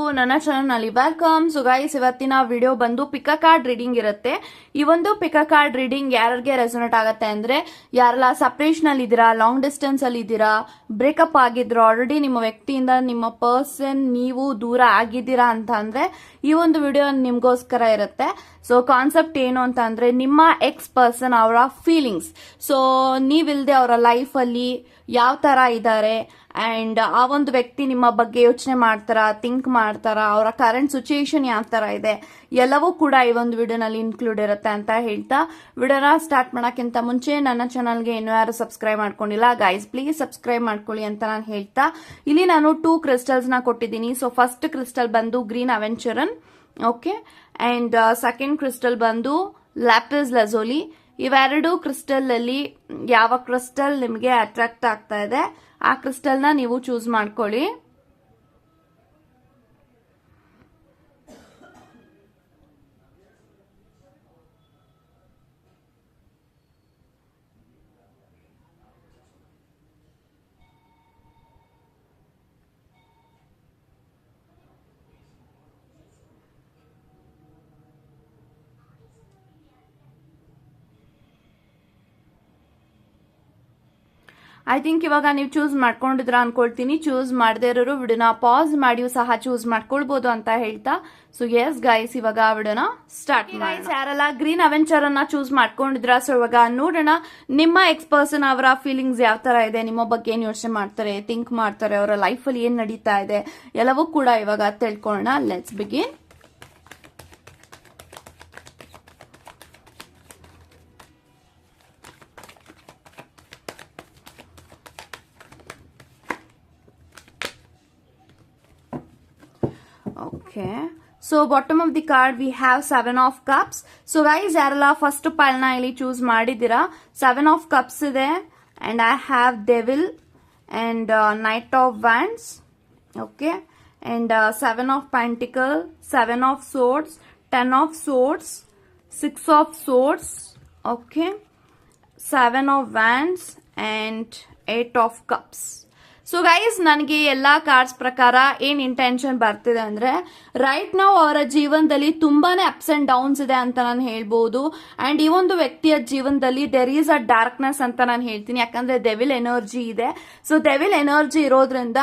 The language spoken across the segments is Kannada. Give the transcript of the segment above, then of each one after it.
ಎಲ್ರಿಗೂ ನನ್ನ ಚಾನಲ್ನಲ್ಲಿ ವೆಲ್ಕಮ್ ಸೊ ಗೈಸ್ ಇವತ್ತಿನ ವಿಡಿಯೋ ಬಂದು ಪಿಕ ಕಾರ್ಡ್ ರೀಡಿಂಗ್ ಇರುತ್ತೆ. ಈ ಒಂದು ಪಿಕ ಕಾರ್ಡ್ ರೀಡಿಂಗ್ ಯಾರಿಗೆ ರೆಸೊನೇಟ್ ಆಗುತ್ತೆ ಅಂದ್ರೆ, ಯಾರೆಲ್ಲ ಸಪ್ರೇಷನ್ ಅಲ್ಲಿ ಇದ್ದೀರಾ ಲಾಂಗ್ ಡಿಸ್ಟೆನ್ಸ್ ಅಲ್ಲಿ ಇದ್ದೀರಾ ಬ್ರೇಕಪ್ ಆಗಿದ್ರು ಆಲ್ರೆಡಿ ನಿಮ್ಮ ವ್ಯಕ್ತಿಯಿಂದ ನಿಮ್ಮ ಪರ್ಸನ್ ನೀವು ದೂರ ಆಗಿದ್ದೀರಾ ಅಂತ ಅಂದ್ರೆ, ಈ ಒಂದು ವಿಡಿಯೋ ನಿಮ್ಗೋಸ್ಕರ ಇರುತ್ತೆ. ಸೊ ಕಾನ್ಸೆಪ್ಟ್ ಏನು ಅಂತ ಅಂದ್ರೆ, ನಿಮ್ಮ ಎಕ್ಸ್ ಪರ್ಸನ್ ಅವರ ಫೀಲಿಂಗ್ಸ್ ಸೊ ನೀವಿಲ್ದೆ ಅವರ ಲೈಫಲ್ಲಿ ಯಾವ ತರ ಇದ್ದಾರೆ ಅಂಡ್ ಆ ಒಂದು ವ್ಯಕ್ತಿ ನಿಮ್ಮ ಬಗ್ಗೆ ಯೋಚನೆ ಮಾಡ್ತಾರಾ ಥಿಂಕ್ ಮಾಡ್ತಾರಾ, ಅವರ ಕರೆಂಟ್ ಸಿಚುಯೇಷನ್ ಯಾವ ಥರ ಇದೆ, ಎಲ್ಲವೂ ಕೂಡ ಈ ಒಂದು ವಿಡಿಯೋನಲ್ಲಿ ಇನ್ಕ್ಲೂಡ್ ಇರುತ್ತೆ ಅಂತ ಹೇಳ್ತಾ ವಿಡಿಯೋನ ಸ್ಟಾರ್ಟ್ ಮಾಡೋಕ್ಕಿಂತ ಮುಂಚೆ ನನ್ನ ಚಾನಲ್ಗೆ ಇನ್ನೂ ಯಾರು ಸಬ್ಸ್ಕ್ರೈಬ್ ಮಾಡ್ಕೊಂಡಿಲ್ಲ ಗೈಸ್ ಪ್ಲೀಸ್ ಸಬ್ಸ್ಕ್ರೈಬ್ ಮಾಡ್ಕೊಳ್ಳಿ ಅಂತ ನಾನು ಹೇಳ್ತಾ. ಇಲ್ಲಿ ನಾನು ಟೂ ಕ್ರಿಸ್ಟಲ್ಸ್ನ ಕೊಟ್ಟಿದ್ದೀನಿ. ಸೊ ಫಸ್ಟ್ ಕ್ರಿಸ್ಟಲ್ ಬಂದು green aventurine okay and second crystal ಬಂದು ಲ್ಯಾಪಿಸ್ ಲಜೋಲಿ ಇವೆರಡು ಕ್ರಿಸ್ಟಲ್ ಅಲ್ಲಿ ಯಾವ ಕ್ರಿಸ್ಟಲ್ ನಿಮಗೆ ಅಟ್ರಾಕ್ಟ್ ಆಗ್ತಾ ಇದೆ ಆ ಕ್ರಿಸ್ಟಲ್ನ ನೀವು ಚೂಸ್ ಮಾಡ್ಕೊಳ್ಳಿ. ಐ ಥಿಂಕ್ ಇವಾಗ ನೀವು ಚೂಸ್ ಮಾಡ್ಕೊಂಡಿದ್ರ ಅನ್ಕೊಳ್ತೀನಿ. ಚೂಸ್ ಮಾಡದೇ ಇರೋರು ವಿಡಿಯೋನ ಪಾಸ್ ಮಾಡಿಯೂ ಸಹ ಚೂಸ್ ಮಾಡ್ಕೊಳ್ಬಹುದು ಅಂತ ಹೇಳ್ತಾ. ಸೊ ಎಸ್ ಗೈಸ್ ಇವಾಗ ವಿಡಿಯೋನ ಸ್ಟಾರ್ಟ್ ಮಾಡಿ ಯಾರೆಲ್ಲ ಗ್ರೀನ್ ಅವೆಂಚರ್ ಅನ್ನ ಚೂಸ್ ಮಾಡ್ಕೊಂಡಿದ್ರ ಸೊ ಇವಾಗ ನೋಡೋಣ ನಿಮ್ಮ ಎಕ್ಸ್ ಪರ್ಸನ್ ಅವರ ಫೀಲಿಂಗ್ಸ್ ಯಾವ ತರ ಇದೆ ನಿಮ್ಮ ಬಗ್ಗೆ ಏನ್ ಯೋಚನೆ ಮಾಡ್ತಾರೆ ಥಿಂಕ್ ಮಾಡ್ತಾರೆ ಅವರ ಲೈಫ್ ಅಲ್ಲಿ ಏನ್ ನಡೀತಾ ಇದೆ ಎಲ್ಲವೂ ಕೂಡ ಇವಾಗ ತಿಳ್ಕೊಳ್ಳೋಣ. Let's begin okay so bottom of the card we have seven of cups so guys ಯಾರೆಲ್ಲ ಫಸ್ಟ್ ಪೈಲ್ನ ಇಲ್ಲಿ ಚೂಸ್ ಮಾಡಿದ್ದೀರಾ ಸೆವೆನ್ ಆಫ್ ಕಪ್ಸ್ ಇದೆ and I have devil and knight of wands okay and seven of pentacles seven of swords ten of swords six of swords okay seven of wands and eight of cups so guys ನನಗೆ ಎಲ್ಲ ಕಾರ್ಡ್ಸ್ ಪ್ರಕಾರ ಏನ್ ಇಂಟೆನ್ಷನ್ ಬರ್ತಿದೆ ಅಂದ್ರೆ ರೈಟ್ ನಾವು ಅವರ ಜೀವನದಲ್ಲಿ ತುಂಬಾನೇ ಅಪ್ಸ್ ಅಂಡ್ ಡೌನ್ಸ್ ಇದೆ ಅಂತ ನಾನು ಹೇಳ್ಬೋದು. ಅಂಡ್ ಈ ಒಂದು ವ್ಯಕ್ತಿಯ ಜೀವನದಲ್ಲಿ ದೆರ್ ಈಸ್ ಅ ಡಾರ್ಕ್ನೆಸ್ ಅಂತ ನಾನು ಹೇಳ್ತೀನಿ. ಯಾಕಂದ್ರೆ ಡೆವಿಲ್ ಎನರ್ಜಿ ಇದೆ. ಸೊ ಡೆವಿಲ್ ಎನರ್ಜಿ ಇರೋದ್ರಿಂದ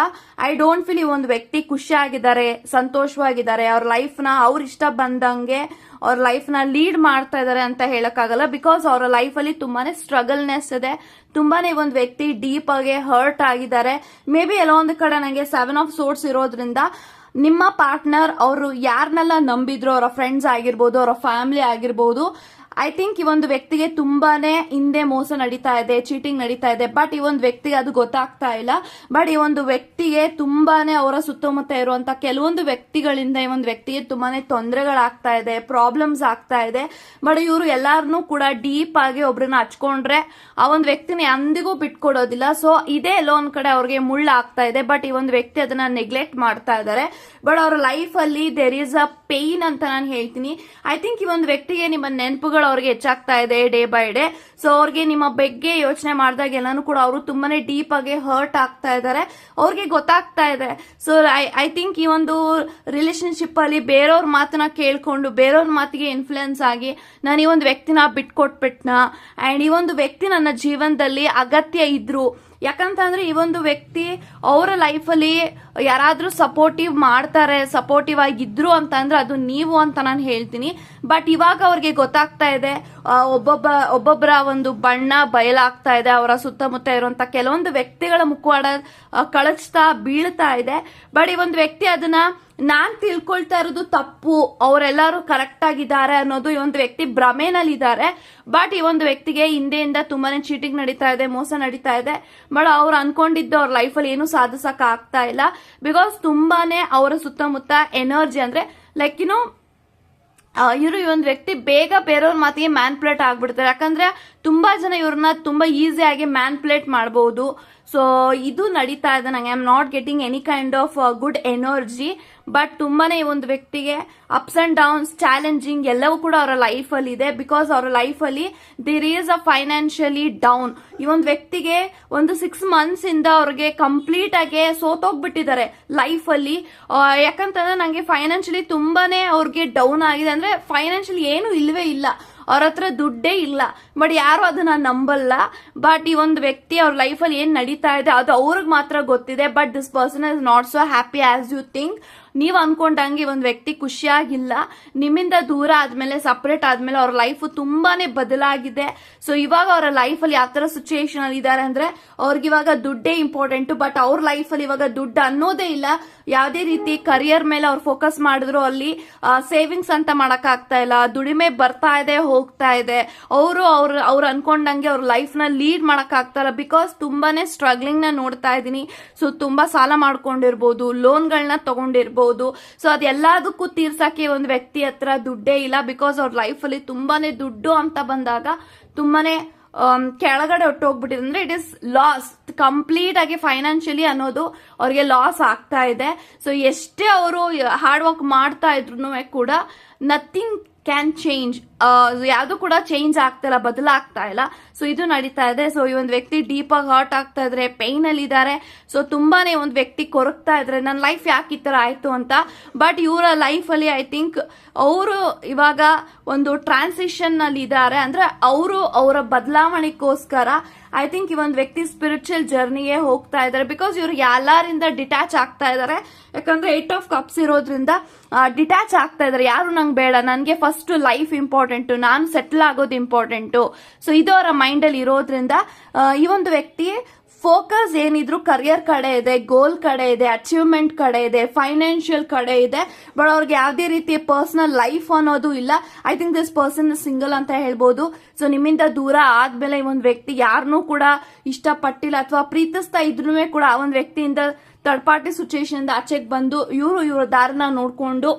ಐ ಡೋಂಟ್ ಫೀಲ್ ಈ ಒಂದು ವ್ಯಕ್ತಿ ಖುಷಿಯಾಗಿದ್ದಾರೆ, ಸಂತೋಷವಾಗಿದ್ದಾರೆ. ಅವ್ರ ನ ಅವ್ರ ಇಷ್ಟ ಬಂದಂಗೆ ಅವ್ರ ಲೈಫ್ನ ಲೀಡ್ ಮಾಡ್ತಾ ಇದಾರೆ ಅಂತ ಹೇಳಕ್ಕಾಗಲ್ಲ. ಬಿಕಾಸ್ ಅವರ ಲೈಫ್ ಅಲ್ಲಿ ತುಂಬಾನೇ ಸ್ಟ್ರಗಲ್ನೆಸ್ ಇದೆ. ತುಂಬಾನೇ ಒಂದು ವ್ಯಕ್ತಿ ಡೀಪ್ ಆಗಿ ಹರ್ಟ್ ಆಗಿದ್ದಾರೆ. ಮೇ ಬಿ ಎಲ್ಲೋ ಒಂದು ಕಡೆ ನನಗೆ ಸೆವೆನ್ ಆಫ್ ಸೋರ್ಸ್ ಇರೋದ್ರಿಂದ ನಿಮ್ಮ ಪಾರ್ಟ್ನರ್ ಅವರು ಯಾರನ್ನೆಲ್ಲ ನಂಬಿದ್ರು, ಅವರ ಫ್ರೆಂಡ್ಸ್ ಆಗಿರ್ಬೋದು, ಅವರ ಫ್ಯಾಮಿಲಿ ಆಗಿರ್ಬೋದು ಐ ಥಿಂಕ್ ಈ ಒಂದು ವ್ಯಕ್ತಿಗೆ ತುಂಬಾನೇ ಹಿಂದೆ ಮೋಸ ನಡೀತಾ ಇದೆ ಚೀಟಿಂಗ್ ನಡೀತಾ ಇದೆ ಬಟ್ ಈ ಒಂದು ವ್ಯಕ್ತಿಗೆ ಅದು ಗೊತ್ತಾಗ್ತಾ ಇಲ್ಲ. ಬಟ್ ಈ ಒಂದು ವ್ಯಕ್ತಿಗೆ ತುಂಬಾನೇ ಅವರ ಸುತ್ತಮುತ್ತ ಇರುವಂತ ಕೆಲವೊಂದು ವ್ಯಕ್ತಿಗಳಿಂದ ಈ ಒಂದು ವ್ಯಕ್ತಿಗೆ ತುಂಬಾನೇ ತೊಂದರೆಗಳಾಗ್ತಾ ಇದೆ ಪ್ರಾಬ್ಲಮ್ಸ್ ಆಗ್ತಾ ಇದೆ. ಬಟ್ ಇವರು ಎಲ್ಲಾರನ್ನೂ ಕೂಡ ಡೀಪ್ ಆಗಿ ಒಬ್ರನ್ನ ಹಚ್ಕೊಂಡ್ರೆ ಆ ಒಂದು ವ್ಯಕ್ತಿನ ಎಂದಿಗೂ ಬಿಟ್ಕೊಡೋದಿಲ್ಲ. ಸೊ ಇದೇ ಎಲ್ಲೋ ಒಂದ್ ಕಡೆ ಅವ್ರಿಗೆ ಮುಳ್ಳು ಆಗ್ತಾ ಇದೆ ಬಟ್ ಈ ಒಂದು ವ್ಯಕ್ತಿ ಅದನ್ನ ನೆಗ್ಲೆಕ್ಟ್ ಮಾಡ್ತಾ ಇದ್ದಾರೆ. ಬಟ್ ಅವ್ರ ಲೈಫ್ ಅಲ್ಲಿ ದೇರ್ ಈಸ್ ಅ ಪೇನ್ ಅಂತ ನಾನು ಹೇಳ್ತೀನಿ. ಐ ಥಿಂಕ್ ಈ ಒಂದು ವ್ಯಕ್ತಿಗೆ ನಿಮ್ಮ ನೆನಪುಗಳು ಅವ್ರಿಗೆ ಹೆಚ್ಚಾಗ್ತಾ ಇದೆ ಡೇ ಬೈ ಡೇ. ಸೊ ಅವ್ರಿಗೆ ನಿಮ್ಮ ಬಗ್ಗೆ ಯೋಚನೆ ಮಾಡಿದಾಗ ಎಲ್ಲಾನು ಕೂಡ ಅವರು ತುಂಬಾನೇ ಡೀಪ್ ಆಗಿ ಹರ್ಟ್ ಆಗ್ತಾ ಇದ್ದಾರೆ ಅವ್ರಿಗೆ ಗೊತ್ತಾಗ್ತಾ ಇದೆ. ಸೊ ಐ ಐ ಥಿಂಕ್ ಈ ಒಂದು ರಿಲೇಶನ್ಶಿಪ್ ಅಲ್ಲಿ ಬೇರೆಯವ್ರ ಮಾತನ್ನ ಕೇಳ್ಕೊಂಡು ಬೇರೆಯವ್ರ ಮಾತಿಗೆ ಇನ್ಫ್ಲುಯೆನ್ಸ್ ಆಗಿ ನಾನು ಈ ಒಂದು ವ್ಯಕ್ತಿನ ಬಿಟ್ಕೊಟ್ಬಿಟ್ನ? ಅಂಡ್ ಈ ಒಂದು ವ್ಯಕ್ತಿ ನನ್ನ ಜೀವನದಲ್ಲಿ ಅಗತ್ಯ ಇದ್ರು. ಯಾಕಂತಂದ್ರೆ ಈ ಒಂದು ವ್ಯಕ್ತಿ ಅವರ ಲೈಫಲ್ಲಿ ಯಾರಾದ್ರೂ ಸಪೋರ್ಟಿವ್ ಮಾಡ್ತಾರೆ ಸಪೋರ್ಟಿವ್ ಆಗಿದ್ರು ಅಂತಂದ್ರೆ ಅದು ನೀವು ಅಂತ ನಾನು ಹೇಳ್ತೀನಿ. ಬಟ್ ಇವಾಗ ಅವ್ರಿಗೆ ಗೊತ್ತಾಗ್ತಾ ಇದೆ ಒಬ್ಬೊಬ್ಬ, ಒಬ್ಬೊಬ್ಬರ ಒಂದು ಬಣ್ಣ ಬಯಲಾಗ್ತಾ ಇದೆ, ಅವರ ಸುತ್ತಮುತ್ತ ಇರುವಂತ ಕೆಲವೊಂದು ವ್ಯಕ್ತಿಗಳ ಮುಖವಾಡ ಕಳಚ್ತಾ ಬೀಳ್ತಾ ಇದೆ. ಬಟ್ ಈ ಒಂದು ವ್ಯಕ್ತಿ ಅದನ್ನ ನಾನ್ ತಿಳ್ಕೊಳ್ತಾ ಇರೋದು ತಪ್ಪು, ಅವರೆಲ್ಲರೂ ಕರೆಕ್ಟ್ ಆಗಿದ್ದಾರೆ ಅನ್ನೋದು ಈ ಒಂದು ವ್ಯಕ್ತಿ ಭ್ರಮೆನಲ್ಲಿದ್ದಾರೆ. ಬಟ್ ಈ ಒಂದು ವ್ಯಕ್ತಿಗೆ ಹಿಂದೆಯಿಂದ ತುಂಬಾನೇ ಚೀಟಿಂಗ್ ನಡೀತಾ ಇದೆ, ಮೋಸ ನಡೀತಾ ಇದೆ. ಬಟ್ ಅವ್ರು ಅನ್ಕೊಂಡಿದ್ದು ಅವ್ರ ಲೈಫಲ್ಲಿ ಏನು ಸಾಧಿಸಕ್ ಆಗ್ತಾ ಇಲ್ಲ. ಬಿಕಾಸ್ ತುಂಬಾನೇ ಅವರ ಸುತ್ತಮುತ್ತ ಎನರ್ಜಿ ಅಂದ್ರೆ ಲೈಕ್ ಯುನೋ ಇವರು ಈ ಒಂದು ವ್ಯಕ್ತಿ ಬೇಗ ಬೇರೆಯವ್ರ ಮಾತಿಗೆ ಮ್ಯಾನ್ಪುಲೇಟ್ ಆಗ್ಬಿಡ್ತಾರೆ. ಯಾಕಂದ್ರೆ ತುಂಬಾ ಜನ ಇವ್ರನ್ನ ತುಂಬಾ ಈಸಿಯಾಗಿ ಮ್ಯಾನ್ಪುಲೇಟ್ ಮಾಡಬಹುದು ಸೊ ಇದು ನಡೀತಾ ಇದೆ. ನಂಗೆ I am not getting any kind of good energy but ತುಂಬಾನೇ ಒಂದು ವ್ಯಕ್ತಿಗೆ ಅಪ್ಸ್ ಅಂಡ್ ಡೌನ್ಸ್ ಚಾಲೆಂಜಿಂಗ್ ಎಲ್ಲವೂ ಕೂಡ ಅವರ ಲೈಫ್ ಅಲ್ಲಿ ಇದೆ. ಬಿಕಾಸ್ ಅವರ ಲೈಫ್ ಅಲ್ಲಿ there is a financially down ಈ ಒಂದು ವ್ಯಕ್ತಿಗೆ ಒಂದು ಸಿಕ್ಸ್ ಮಂತ್ಸ್ ಇಂದ ಅವ್ರಿಗೆ ಕಂಪ್ಲೀಟ್ ಆಗಿ ಸೋತೋಗ್ಬಿಟ್ಟಿದ್ದಾರೆ ಲೈಫ್ ಅಲ್ಲಿ. ಆ, ಯಾಕಂತಂದ್ರೆ ನಂಗೆ ಫೈನಾನ್ಷಿಯಲಿ ತುಂಬಾನೇ ಅವ್ರಿಗೆ ಡೌನ್ ಆಗಿದೆ. ಅಂದ್ರೆ ಫೈನಾನ್ಷಿಯಲಿ ಏನು ಇಲ್ವೇ ಇಲ್ಲ. ಅವ್ರ ಹತ್ರ ದುಡ್ಡೇ ಇಲ್ಲ. ಬಟ್ ಯಾರು ಅದನ್ನ ನಂಬಲ್ಲ. ಬಟ್ ಈ ಒಂದು ವ್ಯಕ್ತಿ ಅವ್ರ ಲೈಫಲ್ಲಿ ಏನ್ ನಡೀತಾ ಇದೆ ಅದು ಅವ್ರಿಗೆ ಮಾತ್ರ ಗೊತ್ತಿದೆ. But this person is not so happy as you think ನೀವ್ ಅನ್ಕೊಂಡಂಗೆ ಒಂದು ವ್ಯಕ್ತಿ ಖುಷಿಯಾಗಿಲ್ಲ, ನಿಮ್ಮಿಂದ ದೂರ ಆದ್ಮೇಲೆ ಸಪ್ರೇಟ್ ಆದ್ಮೇಲೆ ಅವ್ರ ಲೈಫ್ ತುಂಬಾನೇ ಬದಲಾಗಿದೆ. ಸೊ ಇವಾಗ ಅವರ ಲೈಫ್ ಅಲ್ಲಿ ಯಾವ ತರ ಸಿಚುಯೇಷನ್ ಅಲ್ಲಿ ಇದಾರೆ ಅಂದ್ರೆ, ಅವ್ರಿಗೆ ಇವಾಗ ದುಡ್ಡೇ ಇಂಪಾರ್ಟೆಂಟ್ ಬಟ್ ಅವ್ರ ಲೈಫ್ ಅಲ್ಲಿ ಇವಾಗ ದುಡ್ಡು ಅನ್ನೋದೇ ಇಲ್ಲ. ಯಾವುದೇ ರೀತಿ ಕರಿಯರ್ ಮೇಲೆ ಅವ್ರು ಫೋಕಸ್ ಮಾಡಿದ್ರು ಅಲ್ಲಿ ಸೇವಿಂಗ್ಸ್ ಅಂತ ಮಾಡಕ್ ಆಗ್ತಾ ಇಲ್ಲ, ದುಡಿಮೆ ಬರ್ತಾ ಇದೆ, ಹೋಗ್ತಾ ಇದೆ. ಅವರು ಅವ್ರ, ಅವ್ರು ಅನ್ಕೊಂಡಂಗೆ ಅವ್ರ ಲೈಫ್ನ ಲೀಡ್ ಮಾಡಕ್ ಆಗ್ತಾ ಇಲ್ಲ ಬಿಕಾಸ್ ತುಂಬಾನೇ ಸ್ಟ್ರಗ್ಲಿಂಗ್ನ ನೋಡ್ತಾ ಇದೀನಿ ಸೊ ತುಂಬಾ ಸಾಲ ಮಾಡ್ಕೊಂಡಿರ್ಬೋದು ಲೋನ್ಗಳನ್ನ ತಗೊಂಡಿರ್ಬೋದು ಸೊ ಅದೆಲ್ಲದಕ್ಕೂ ತೀರ್ಸಕ್ಕೆ ಒಂದು ವ್ಯಕ್ತಿ ಹತ್ರ ದುಡ್ಡೇ ಇಲ್ಲ. ಬಿಕಾಸ್ ಅವ್ರ ಲೈಫ್ ಅಲ್ಲಿ ತುಂಬಾನೇ ದುಡ್ಡು ಅಂತ ಬಂದಾಗ ತುಂಬಾನೇ ಕೆಳಗಡೆ ಹೊಟ್ಟೋಗ್ಬಿಟ್ಟಿದೆ ಅಂದ್ರೆ ಇಟ್ ಇಸ್ ಲಾಸ್ ಕಂಪ್ಲೀಟ್ ಆಗಿ ಫೈನಾನ್ಷಿಯಲಿ ಅನ್ನೋದು ಅವ್ರಿಗೆ ಲಾಸ್ ಆಗ್ತಾ ಇದೆ. ಸೊ ಎಷ್ಟೇ ಅವರು ಹಾರ್ಡ್ ವರ್ಕ್ ಮಾಡ್ತಾ ಇದ್ರು ಕೂಡ ನಥಿಂಗ್ ಕ್ಯಾನ್ ಚೇಂಜ್ ಯಾವುದು ಕೂಡ ಚೇಂಜ್ ಆಗ್ತಾ ಇಲ್ಲ, ಬದಲಾಗ್ತಾ ಇಲ್ಲ. ಸೊ ಇದು ನಡೀತಾ ಇದೆ. ಸೊ ಈ ಒಂದು ವ್ಯಕ್ತಿ ಡೀಪ್ ಆಗಿ ಹರ್ಟ್ ಆಗ್ತಾ ಇದ್ರೆ ಪೈನ್ ಅಲ್ಲಿ ಇದ್ದಾರೆ ಸೊ ತುಂಬಾನೇ ಒಂದು ವ್ಯಕ್ತಿ ಕೊರಗ್ತಾ ಇದ್ರೆ ನನ್ನ ಲೈಫ್ ಯಾಕೆ ಈ ತರ ಆಯ್ತು ಅಂತ. ಬಟ್ ಇವರ ಲೈಫ್ ಅಲ್ಲಿ ಐ ಥಿಂಕ್ ಅವರು ಇವಾಗ ಒಂದು ಟ್ರಾನ್ಸಿಷನ್ ಅಲ್ಲಿ ಇದ್ದಾರೆ ಅಂದ್ರೆ ಅವರು ಅವರ ಬದಲಾವಣೆಗೋಸ್ಕರ ಐ ಥಿಂಕ್ ಈ ಒಂದು ವ್ಯಕ್ತಿ ಸ್ಪಿರಿಚುವಲ್ ಜರ್ನಿಗೆ ಹೋಗ್ತಾ ಇದ್ದಾರೆ ಬಿಕಾಸ್ ಇವರು ಎಲ್ಲರಿಂದ ಡಿಟ್ಯಾಚ್ ಆಗ್ತಾ ಇದ್ದಾರೆ ಯಾಕಂದ್ರೆ ಏಟ್ ಆಫ್ ಕಪ್ಸ್ ಇರೋದ್ರಿಂದ ಡಿಟ್ಯಾಚ್ ಆಗ್ತಾ ಇದ್ದಾರೆ ಯಾರು ನಂಗೆ ಬೇಡ? ನನಗೆ ಫಸ್ಟ್ ಲೈಫ್ ಇಂಪಾರ್ಟೆಂಟ್ ನಾನು ಸೆಟ್ಲ್ ಆಗೋದು ಇಂಪಾರ್ಟೆಂಟು ಸೊ ಇದು ಅವರ ಮೈಂಡ್ ಅಲ್ಲಿ ಇರೋದ್ರಿಂದ ಈ ಒಂದು ವ್ಯಕ್ತಿ ಫೋಕಸ್ ಏನಿದ್ರು ಕರಿಯರ್ ಕಡೆ ಇದೆ ಗೋಲ್ ಕಡೆ ಇದೆ ಅಚೀವ್ಮೆಂಟ್ ಕಡೆ ಇದೆ ಫೈನಾನ್ಷಿಯಲ್ ಕಡೆ ಇದೆ ಬಟ್ ಅವ್ರಿಗೆ ಯಾವುದೇ ರೀತಿಯ ಪರ್ಸನಲ್ ಲೈಫ್ ಅನ್ನೋದು ಇಲ್ಲ. I think this person single ಅಂತ ಹೇಳ್ಬೋದು. ಸೊ ನಿಮ್ಮಿಂದ ದೂರ ಆದ್ಮೇಲೆ ಈ ಒಂದು ವ್ಯಕ್ತಿ ಯಾರನ್ನೂ ಕೂಡ ಇಷ್ಟಪಟ್ಟಿಲ್ಲ ಅಥವಾ ಪ್ರೀತಿಸ್ತಾ ಇದ್ರೂ ಕೂಡ ಆ ಒಂದು ವ್ಯಕ್ತಿಯಿಂದ ಥರ್ಡ್ ಪಾರ್ಟಿ ಸಿಚುವೇಶನ್ ಇಂದ ಆಚೆಗೆ ಬಂದು ಇವರು ಇವರ ದಾರಿನ ನೋಡ್ಕೊಂಡು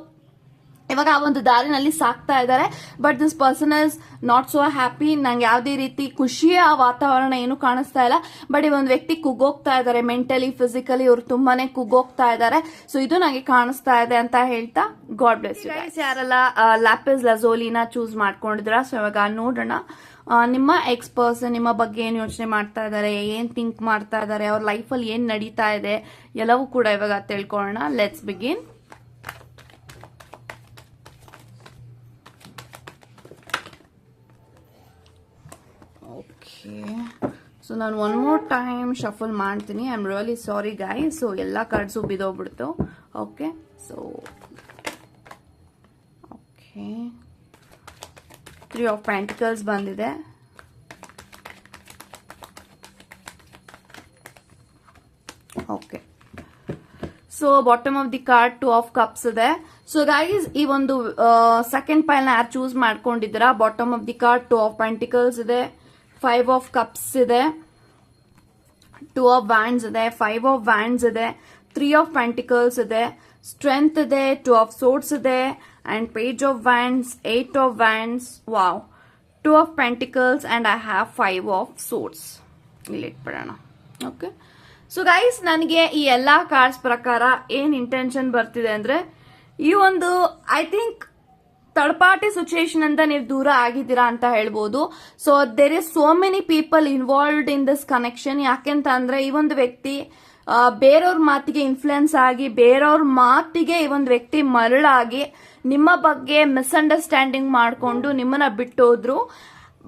ಇವಾಗ ಆ ಒಂದು ದಾರಿನಲ್ಲಿ ಸಾಕ್ತಾ ಇದ್ದಾರೆ. But this person is not so happy ನಂಗೆ ಯಾವುದೇ ರೀತಿ ಖುಷಿಯ ವಾತಾವರಣ ಏನು ಕಾಣಿಸ್ತಾ ಇಲ್ಲ. ಬಟ್ ಈ ಒಂದು ವ್ಯಕ್ತಿ ಕುಗ್ಗೋಗ್ತಾ ಇದ್ದಾರೆ ಮೆಂಟಲಿ ಫಿಸಿಕಲಿ ಅವರು ತುಂಬಾನೇ ಕುಗ್ಗೋಗ್ತಾ ಇದ್ದಾರೆ. ಸೊ ಇದು ನಂಗೆ ಕಾಣಿಸ್ತಾ ಇದೆ ಅಂತ ಹೇಳ್ತಾ ಗಾಡ್ ಬ್ಲೆಸ್ ಯಾರೆಲ್ಲ ಲ್ಯಾಪಿಸ್ ಲಜೋಲಿನ ಚೂಸ್ ಮಾಡ್ಕೊಂಡಿದ್ರ ಸೊ ಇವಾಗ ನೋಡೋಣ. ನಿಮ್ಮ ಎಕ್ಸ್ ಪರ್ಸನ್ ನಿಮ್ಮ ಬಗ್ಗೆ ಏನು ಯೋಚನೆ ಮಾಡ್ತಾ ಇದ್ದಾರೆ? ಏನ್ ಥಿಂಕ್ ಮಾಡ್ತಾ ಇದ್ದಾರೆ? ಅವ್ರ ಲೈಫಲ್ಲಿ ಏನ್ ನಡೀತಾ ಇದೆ? ಎಲ್ಲವೂ ಕೂಡ ಇವಾಗ ತಿಳ್ಕೊಳ್ಳೋಣ. ಲೆಟ್ಸ್ ಬಿಗಿನ್ ಓಕೆ ಸೊ ನಾನು ಒನ್ ಮೋರ್ ಟೈಮ್ ಶಫಲ್ ಮಾಡ್ತೀನಿ. I am really sorry guys so ಎಲ್ಲ cards ಬಿದ್ದೋಗ್ಬಿಡ್ತು. Okay so okay three of pentacles ಬಂದಿದೆ. Okay so bottom of the card two of cups ಇದೆ. ಸೊ ಗೈಸ್ ಈ ಒಂದು ಸೆಕೆಂಡ್ ಪೈಲ್ನ ಯಾರು ಚೂಸ್ ಮಾಡ್ಕೊಂಡಿದ್ದೀರಾ? Bottom of the card two of pentacles ಇದೆ. ಫೈವ್ ಆಫ್ ಕಪ್ಸ್ ಇದೆ. ಟೂ ಆಫ್ ವ್ಯಾಂಡ್ಸ್ ಇದೆ. ಫೈವ್ ಆಫ್ ವ್ಯಾಂಡ್ಸ್ ಇದೆ. ತ್ರೀ ಆಫ್ ಪ್ಯಾಂಟಿಕಲ್ಸ್ ಇದೆ. ಸ್ಟ್ರೆಂತ್ ಇದೆ. ಟೂ ಆಫ್ ಸೋಟ್ಸ್ ಇದೆ. And page of wands eight of wands wow two of pentacles and I have five of swords ಇಲ್ಲಿ ಇಟ್ಬಿಡೋಣ ಓಕೆ ಸೊ ಗೈಸ್ ನನಗೆ ಈ ಎಲ್ಲಾ ಕಾರ್ಡ್ಸ್ ಪ್ರಕಾರ ಏನ್ ಇಂಟೆನ್ಷನ್ ಬರ್ತಿದೆ ಅಂದ್ರೆ, ಈ ಒಂದು I think third party situation ಅಂತ ನೀವು ದೂರ ಆಗಿದ್ದೀರಾ ಅಂತ ಹೇಳ್ಬೋದು. So there is so many people involved in this connection ಯಾಕೆಂತ ಅಂದ್ರೆ ಈ ಒಂದು ವ್ಯಕ್ತಿ ಬೇರೆಯವ್ರ ಮಾತಿಗೆ ಇನ್ಫ್ಲುಯೆನ್ಸ್ ಆಗಿ ಬೇರೆಯವ್ರ ಮಾತಿಗೆ ಈ ಒಂದು ವ್ಯಕ್ತಿ ಮರಳಾಗಿ ನಿಮ್ಮ ಬಗ್ಗೆ ಮಿಸ್ಅಂಡರ್ಸ್ಟ್ಯಾಂಡಿಂಗ್ ಮಾಡಿಕೊಂಡು ನಿಮ್ಮನ್ನ ಬಿಟ್ಟೋದ್ರು.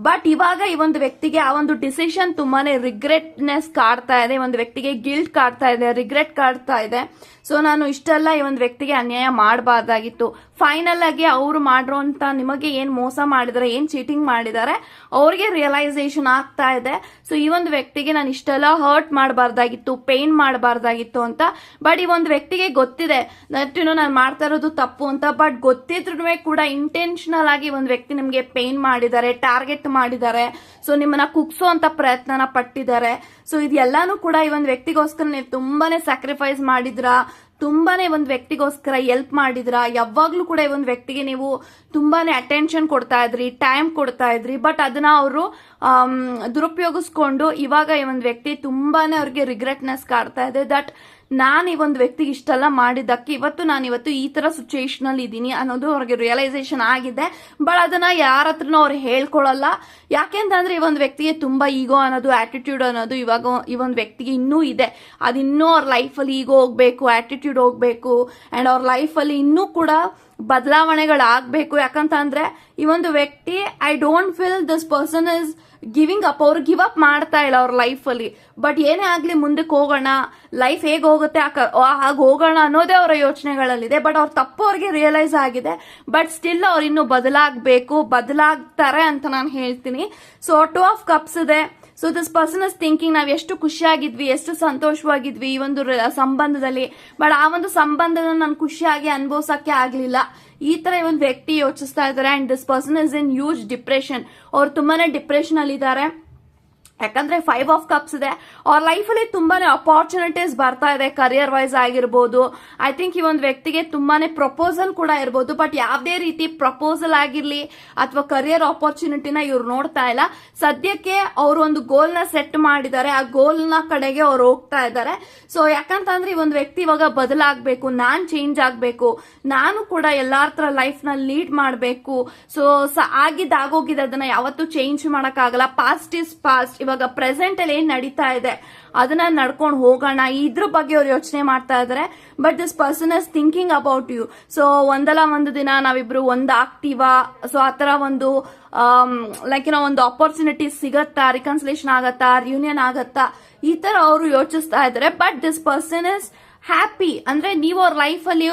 ಬಟ್ ಇವಾಗ ಈ ಒಂದು ವ್ಯಕ್ತಿಗೆ ಆ ಒಂದು ಡಿಸಿಷನ್ ತುಂಬಾನೇ ರಿಗ್ರೆಟ್ನೆಸ್ ಕಾಡ್ತಾ ಇದೆ. ಒಂದು ವ್ಯಕ್ತಿಗೆ ಗಿಲ್ಟ್ ಕಾಡ್ತಾ ಇದೆ ರಿಗ್ರೆಟ್ ಕಾಡ್ತಾ ಇದೆ. ಸೊ ನಾನು ಇಷ್ಟೆಲ್ಲ ಈ ಒಂದು ವ್ಯಕ್ತಿಗೆ ಅನ್ಯಾಯ ಮಾಡಬಾರ್ದಾಗಿತ್ತು. ಫೈನಲ್ ಆಗಿ ಅವರು ಮಾಡಿರೋಂತ ನಿಮಗೆ ಏನು ಮೋಸ ಮಾಡಿದರೆ, ಏನು ಚೀಟಿಂಗ್ ಮಾಡಿದ್ದಾರೆ ಅವ್ರಿಗೆ ರಿಯಲೈಸೇಷನ್ ಆಗ್ತಾ ಇದೆ. ಸೊ ಈ ಒಂದು ವ್ಯಕ್ತಿಗೆ ನಾನು ಇಷ್ಟೆಲ್ಲ ಹರ್ಟ್ ಮಾಡಬಾರ್ದಾಗಿತ್ತು ಪೇನ್ ಮಾಡಬಾರ್ದಾಗಿತ್ತು ಅಂತ. ಬಟ್ ಈ ಒಂದು ವ್ಯಕ್ತಿಗೆ ಗೊತ್ತಿದೆ ನಟ್ಟಿನೂ ನಾನು ಮಾಡ್ತಾ ಇರೋದು ತಪ್ಪು ಅಂತ. ಬಟ್ ಗೊತ್ತಿದ್ರು ಕೂಡ ಇಂಟೆನ್ಷನಲ್ ಆಗಿ ಒಂದು ವ್ಯಕ್ತಿ ನಿಮಗೆ ಪೇನ್ ಮಾಡಿದ್ದಾರೆ ಟಾರ್ಗೆಟ್ ಮಾಡಿದ್ದಾರೆ ಸೊ ನಿಮ್ಮನ್ನ ಕುಗ್ಸೋ ಅಂತ ಪ್ರಯತ್ನನ ಪಟ್ಟಿದ್ದಾರೆ. ಸೊ ಇದೆಲ್ಲಾನು ಕೂಡ ಈ ಒಂದು ವ್ಯಕ್ತಿಗೋಸ್ಕರ ನೀವು ತುಂಬಾನೇ ಸ್ಯಾಕ್ರಿಫೈಸ್ ಮಾಡಿದ್ರಾ? ತುಂಬಾನೇ ಒಂದು ವ್ಯಕ್ತಿಗೋಸ್ಕರ ಎಲ್ಪ್ ಮಾಡಿದ್ರ? ಯಾವಾಗ್ಲೂ ಕೂಡ ಒಂದು ವ್ಯಕ್ತಿಗೆ ನೀವು ತುಂಬಾನೇ ಅಟೆನ್ಷನ್ ಕೊಡ್ತಾ ಇದ್ರಿ ಟೈಮ್ ಕೊಡ್ತಾ ಇದ್ರಿ ಬಟ್ ಅದನ್ನ ಅವರು ದುರುಪಯೋಗಿಸ್ಕೊಂಡು ಇವಾಗ ಈ ಒಂದು ವ್ಯಕ್ತಿ ತುಂಬಾನೇ ಅವ್ರಿಗೆ ರಿಗ್ರೆಟ್ನೆಸ್ ಕಾಡ್ತಾ ಇದೆ. ದಟ್ ನಾನು ಈ ಒಂದು ವ್ಯಕ್ತಿಗೆ ಇಷ್ಟೆಲ್ಲ ಮಾಡಿದ್ದಕ್ಕೆ ಇವತ್ತು ನಾನು ಇವತ್ತು ಈ ತರ ಸಿಚುಯೇಷನ್ ಅಲ್ಲಿ ಇದ್ದೀನಿ ಅನ್ನೋದು ಅವ್ರಿಗೆ ರಿಯಲೈಸೇಷನ್ ಆಗಿದೆ. ಬಟ್ ಅದನ್ನ ಯಾರ ಹತ್ರನೂ ಅವ್ರು ಹೇಳ್ಕೊಳಲ್ಲ. ಯಾಕೆಂತಂದ್ರೆ ಈ ಒಂದು ವ್ಯಕ್ತಿಗೆ ತುಂಬಾ ಈಗೋ ಅನ್ನೋದು ಆಟಿಟ್ಯೂಡ್ ಅನ್ನೋದು ಇವಾಗ ಈ ಒಂದು ವ್ಯಕ್ತಿಗೆ ಇನ್ನೂ ಇದೆ. ಅದು ಇನ್ನೂ ಅವ್ರ ಲೈಫಲ್ಲಿ ಈಗೋ ಹೋಗ್ಬೇಕು ಆಟಿಟ್ಯೂಡ್ ಹೋಗ್ಬೇಕು ಅಂಡ್ ಅವ್ರ ಲೈಫಲ್ಲಿ ಇನ್ನೂ ಕೂಡ ಬದಲಾವಣೆಗಳಾಗಬೇಕು. ಯಾಕಂತ ಅಂದ್ರೆ ಈ ಒಂದು ವ್ಯಕ್ತಿ I don't feel this person is giving up ಅವ್ರು ಗಿವ್ ಅಪ್ ಮಾಡ್ತಾ ಇಲ್ಲ ಅವ್ರ ಲೈಫಲ್ಲಿ ಬಟ್ ಏನೇ ಆಗ್ಲಿ ಮುಂದಕ್ಕೆ ಹೋಗೋಣ. ಲೈಫ್ ಹೇಗೆ ಹೋಗುತ್ತೆ? ಹಾಗೆ ಹೋಗೋಣ ಅನ್ನೋದೇ ಅವರ ಯೋಚನೆಗಳಲ್ಲಿದೆ. ಬಟ್ ಅವ್ರ ತಪ್ಪು ಅವ್ರಿಗೆ ರಿಯಲೈಸ್ ಆಗಿದೆ. ಬಟ್ ಸ್ಟಿಲ್ ಅವ್ರು ಇನ್ನು ಬದಲಾಗಬೇಕು. ಬದಲಾಗ್ತಾರೆ ಅಂತ ನಾನು ಹೇಳ್ತೀನಿ. ಸೊ ಟು ಆಫ್ ಕಪ್ಸ್ ಇದೆ. So this person is thinking ನಾವು ಎಷ್ಟು ಖುಷಿಯಾಗಿದ್ವಿ, ಎಷ್ಟು ಸಂತೋಷವಾಗಿದ್ವಿ ಈ ಒಂದು ಸಂಬಂಧದಲ್ಲಿ. ಬಟ್ ಆ ಒಂದು ಸಂಬಂಧನ ನಾನು ಖುಷಿಯಾಗಿ ಅನುಭವಿಸಕ್ಕೆ ಆಗ್ಲಿಲ್ಲ. ಈ ತರ ಒಂದು ವ್ಯಕ್ತಿ ಯೋಚಿಸ್ತಾ ಇದ್ದಾರೆ. And this person is in huge depression ಅವ್ರು ತುಂಬಾನೇ ಡಿಪ್ರೆಷನ್ ಅಲ್ಲಿ ಇದ್ದಾರೆ ಯಾಕಂದ್ರೆ ಫೈವ್ ಆಫ್ ಕಪ್ಸ್ ಇದೆ. ಅವ್ರ ಲೈಫಲ್ಲಿ ತುಂಬಾನೇ ಅಪಾರ್ಚುನಿಟೀಸ್ ಬರ್ತಾ ಇದೆ ಕರಿಯರ್ ವೈಸ್ ಆಗಿರ್ಬೋದು. ಐ ಥಿಂಕ್ ಈ ಒಂದು ವ್ಯಕ್ತಿಗೆ ತುಂಬಾನೇ ಪ್ರಪೋಸಲ್ ಕೂಡ ಇರ್ಬೋದು. ಬಟ್ ಯಾವುದೇ ರೀತಿ ಪ್ರಪೋಸಲ್ ಆಗಿರ್ಲಿ ಅಥವಾ ಕರಿಯರ್ ಅಪಾರ್ಚುನಿಟಿನ ಇವ್ರು ನೋಡ್ತಾ ಇಲ್ಲ. ಸದ್ಯಕ್ಕೆ ಅವರು ಒಂದು ಗೋಲ್ನ ಸೆಟ್ ಮಾಡಿದ್ದಾರೆ. ಆ ಗೋಲ್ನ ಕಡೆಗೆ ಅವ್ರು ಹೋಗ್ತಾ ಇದ್ದಾರೆ. ಸೊ ಯಾಕಂತಂದ್ರೆ ಈ ಒಂದು ವ್ಯಕ್ತಿ ಇವಾಗ ಬದಲಾಗಬೇಕು, ನಾನ್ ಚೇಂಜ್ ಆಗಬೇಕು, ನಾನು ಕೂಡ ಎಲ್ಲಾರ ತರ ಲೈಫ್ನ ಲೀಡ್ ಮಾಡಬೇಕು. ಸೊ ಆಗಿದ್ದಾಗೋಗಿದೆ ಅದನ್ನ ಯಾವತ್ತೂ ಚೇಂಜ್ ಮಾಡೋಕ್ಕಾಗಲ್ಲ ಪಾಸ್ಟ್ ಇಸ್ ಪಾಸ್ಟ್ ಇವಾಗ ಪ್ರೆಸೆಂಟ್ ಅಲ್ಲಿ ಏನ್ ನಡೀತಾ ಇದೆ, ಅದನ್ನ ನಡ್ಕೊಂಡು ಹೋಗೋಣ. ಇದ್ರ ಬಗ್ಗೆ ಅವ್ರು ಯೋಚನೆ ಮಾಡ್ತಾ ಇದಾರೆ. But this person is thinking about you so ಒಂದಲ್ಲ ಒಂದು ದಿನ ನಾವಿಬ್ರು ಒಂದಾಗ್ತೀವಾ ಸೊ ಆತರ ಒಂದು ಲೈಕ್ ಏನೋ ಒಂದು ಆಪರ್ಚುನಿಟಿ ಸಿಗತ್ತಾ ರಿಕನ್ಸಿಲೇಷನ್ ಆಗತ್ತಾ ರಿಯೂನಿಯನ್ ಆಗತ್ತಾ, ಈ ತರ ಅವರು ಯೋಚಿಸ್ತಾ ಇದಾರೆ. But this person is happy ಅಂದ್ರೆ ನೀವು ಅವ್ರ ಲೈಫಲ್ಲಿ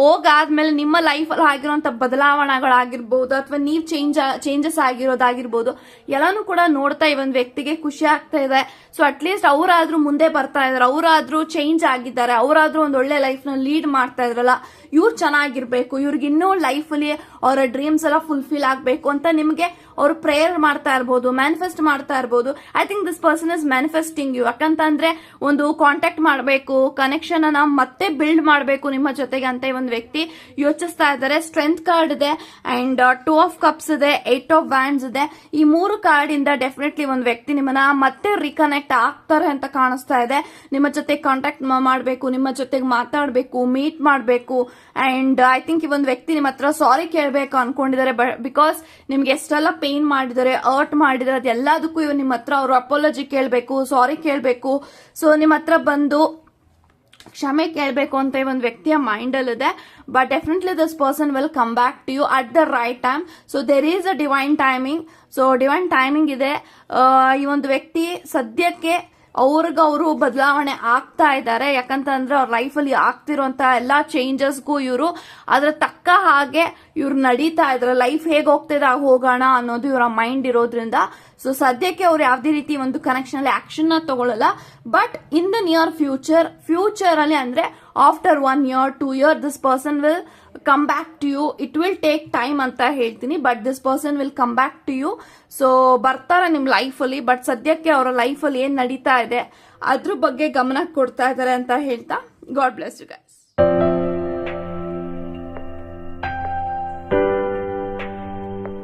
ಹೋಗಾದ್ಮೇಲೆ ನಿಮ್ಮ ಲೈಫಲ್ಲಿ ಆಗಿರುವಂತ ಬದಲಾವಣೆಗಳಾಗಿರ್ಬೋದು, ಅಥವಾ ನೀವು ಚೇಂಜ್ ಚೇಂಜಸ್ ಆಗಿರೋದಾಗಿರ್ಬೋದು, ಎಲ್ಲಾನು ಕೂಡ ನೋಡ್ತಾ ಈ ಒಂದು ವ್ಯಕ್ತಿಗೆ ಖುಷಿ ಆಗ್ತಾ ಇದೆ. ಸೊ ಅಟ್ಲೀಸ್ಟ್ ಅವರಾದ್ರೂ ಮುಂದೆ ಬರ್ತಾ ಇದಾರೆ, ಅವರಾದ್ರೂ ಚೇಂಜ್ ಆಗಿದ್ದಾರೆ, ಅವರಾದ್ರೂ ಒಂದು ಒಳ್ಳೆ ಲೈಫ್ನ ಲೀಡ್ ಮಾಡ್ತಾ ಇದ್ರಲ್ಲ, ಇವ್ರು ಚೆನ್ನಾಗಿರ್ಬೇಕು, ಇವ್ರಿಗೆ ಇನ್ನೂ ಲೈಫಲ್ಲಿ ಅವರ ಡ್ರೀಮ್ಸ್ ಎಲ್ಲ ಫುಲ್ಫಿಲ್ ಆಗಬೇಕು ಅಂತ ನಿಮಗೆ ಅವರು ಪ್ರೇಯರ್ ಮಾಡ್ತಾ ಇರ್ಬೋದು ಮ್ಯಾನಿಫೆಸ್ಟ್ ಮಾಡ್ತಾ ಇರ್ಬೋದು. I think this person is manifesting you ಯಾಕಂತಂದ್ರೆ ಒಂದು ಕಾಂಟ್ಯಾಕ್ಟ್ ಮಾಡಬೇಕು ಕನೆಕ್ಷನ್ ಅನ್ನ ಮತ್ತೆ ಬಿಲ್ಡ್ ಮಾಡಬೇಕು ನಿಮ್ಮ ಜೊತೆಗೆ ಅಂತ ಒಂದು ವ್ಯಕ್ತಿ ಯೋಚಿಸ್ತಾ ಇದ್ದಾರೆ. ಸ್ಟ್ರೆಂತ್ ಕಾರ್ಡ್ ಇದೆ ಅಂಡ್ ಟೂ ಆಫ್ ಕಪ್ಸ್ ಇದೆ ಏಟ್ ಆಫ್ ವ್ಯಾಂಡ್ಸ್ ಇದೆ. ಈ ಮೂರು ಕಾರ್ಡ್ ಇಂದ ಡೆಫಿನೆಟ್ಲಿ ಒಂದು ವ್ಯಕ್ತಿ ನಿಮ್ಮನ್ನ ಮತ್ತೆ ರಿಕನೆಕ್ಟ್ ಆಗ್ತಾರೆ ಅಂತ ಕಾಣಿಸ್ತಾ ಇದೆ. ನಿಮ್ಮ ಜೊತೆ ಕಾಂಟ್ಯಾಕ್ಟ್ ಮಾಡಬೇಕು, ನಿಮ್ಮ ಜೊತೆಗೆ ಮಾತಾಡಬೇಕು ಮೀಟ್ ಮಾಡಬೇಕು. ಅಂಡ್ ಐ ಥಿಂಕ್ ಈ ಒಂದು ವ್ಯಕ್ತಿ ನಿಮ್ಮ ಹತ್ರ ಸಾರಿ ಕೇಳಬೇಕು ಅನ್ಕೊಂಡಿದ್ದಾರೆ ಬಿಕಾಸ್ ನಿಮ್ಗೆ ಎಷ್ಟೆಲ್ಲ ಪೇನ್ ಮಾಡಿದ್ದಾರೆ ಅರ್ಟ್ ಮಾಡಿದ್ದಾರೆ, ಅದೆಲ್ಲದಕ್ಕೂ ಇವ್ ನಿಮ್ಮ ಹತ್ರ ಅವರು ಅಪೋಲಜಿ ಕೇಳಬೇಕು ಸಾರಿ ಕೇಳಬೇಕು. ಸೊ ನಿಮ್ಮ ಹತ್ರ ಬಂದು ಕ್ಷಮೆ ಕೇಳಬೇಕು ಅಂತ ಒಂದು ವ್ಯಕ್ತಿಯ ಮೈಂಡ್ ಅಲ್ಲಿ ಇದೆ but definitely this person will come back to you at the right time so there is a divine timing so divine timing ಇದೆ ಈ ಒಂದು ವ್ಯಕ್ತಿ ಸದ್ಯಕ್ಕೆ ಅವ್ರಿಗವರು ಬದಲಾವಣೆ ಆಗ್ತಾ ಇದ್ದಾರೆ. ಯಾಕಂತಂದ್ರೆ ಅವ್ರ ಲೈಫಲ್ಲಿ ಆಗ್ತಿರೋಂತ ಎಲ್ಲಾ ಚೇಂಜಸ್ಗೂ ಇವರು ಅದ್ರ ತಕ್ಕ ಹಾಗೆ ಇವ್ರು ನಡೀತಾ ಇದ್ದಾರೆ. ಲೈಫ್ ಹೇಗೆ ಹೋಗ್ತಿದೆ ಹೋಗೋಣ ಅನ್ನೋದು ಇವರ ಮೈಂಡ್ ಇರೋದ್ರಿಂದ. ಸೊ ಸದ್ಯಕ್ಕೆ ಅವ್ರು ಯಾವುದೇ ರೀತಿ ಒಂದು ಕನೆಕ್ಷನ್ ಅಲ್ಲಿ ಆಕ್ಷನ್ ತಗೊಳ್ಳಲ್ಲ but in the near future future ಅಲ್ಲಿ ಅಂದ್ರೆ after one year two year this person will come back to you it will take time ಅಂತ ಹೇಳ್ತೀನಿ. But this person will come back to you so ಬರ್ತಾರೆ ನಿಮ್ ಲೈಫಲ್ಲಿ ಬಟ್ ಸದ್ಯಕ್ಕೆ ಅವರ ಲೈಫಲ್ಲಿ ಏನ್ ನಡೀತಾ ಇದೆ, ಅದ್ರ ಬಗ್ಗೆ ಗಮನ ಕೊಡ್ತಾ ಇದ್ದಾರೆ ಅಂತ ಹೇಳ್ತಾ. God bless you guys